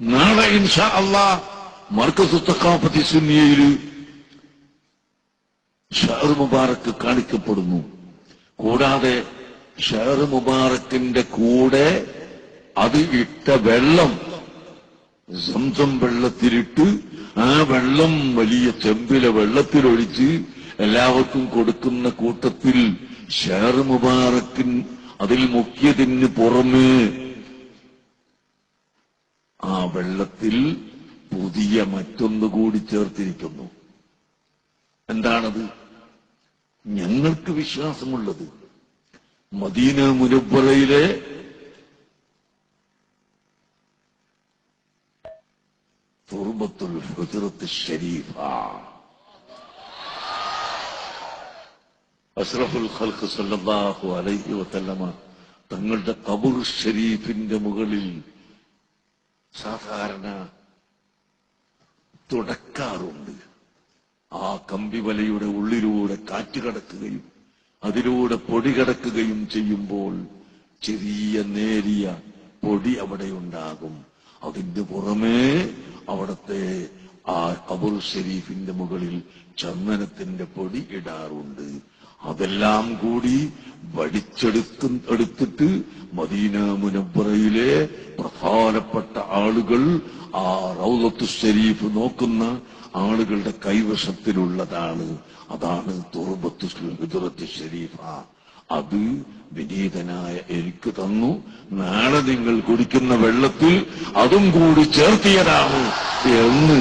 നാളെ ഇൻഷാ അള്ളാ മർക്കസ് സുന്നിയയിൽ ഷഹർ മുബാറക്ക് കാണിക്കപ്പെടുന്നു. കൂടാതെ ഷഹർ മുബാറക്കിന്റെ കൂടെ അത് ഇട്ട വെള്ളം സംസം വെള്ളത്തിലിട്ട് ആ വെള്ളം വലിയ ചെമ്പിലെ വെള്ളത്തിലൊഴിച്ച് എല്ലാവർക്കും കൊടുക്കുന്ന കൂട്ടത്തിൽ ഷഹർ മുബാറക്കിൻ അതിൽ മുക്കിയതിന് പുറമേ വെള്ളത്തിൽ പുതിയ മറ്റൊന്ന് കൂടി ചേർത്തിരിക്കുന്നു. എന്താണത്? ഞങ്ങൾക്ക് വിശ്വാസമുള്ളത് മദീന മുനബ്ബറയിലെ തുർബത്തുൽ ഹുജറത്ത് ഷരീഫ. അഷ്റഫുൽ ഖൽഖ് സല്ലല്ലാഹു അലൈഹി വസല്ലമ തങ്ങളുടെ ഖബർ ഷരീഫിന്റെ മുകളിൽ സാധാരണ തുടക്കാറുണ്ട്. ആ കമ്പിവലയുടെ ഉള്ളിലൂടെ കാറ്റ് കടക്കുകയും അതിലൂടെ പൊടി കടക്കുകയും ചെയ്യുമ്പോൾ ചെറിയ നേരിയ പൊടി അവിടെ ഉണ്ടാകും. അതിന്റെ പുറമേ അവിടത്തെ ആ കബുർ ഷെരീഫിന്റെ മുകളിൽ ചന്ദനത്തിന്റെ പൊടി ഇടാറുണ്ട്. അതെല്ലാം കൂടി വടിച്ചെടുക്കും എടുത്തിട്ട് മദീന മുനബ്ബറയിലെ പ്രധാനപ്പെട്ട ആളുകൾ ആ റൗലത്തു ഷരീഫ് നോക്കുന്ന ആളുകളുടെ കൈവശത്തിലുള്ളതാണ്. അതാണ് തുറബത്തു ഷരീഫ അത് വിനീതനായ എനിക്ക് തന്നു. നാളെ നിങ്ങൾ കുടിക്കുന്ന വെള്ളത്തിൽ അതും കൂടി ചേർത്തിയതാണ് എന്ന്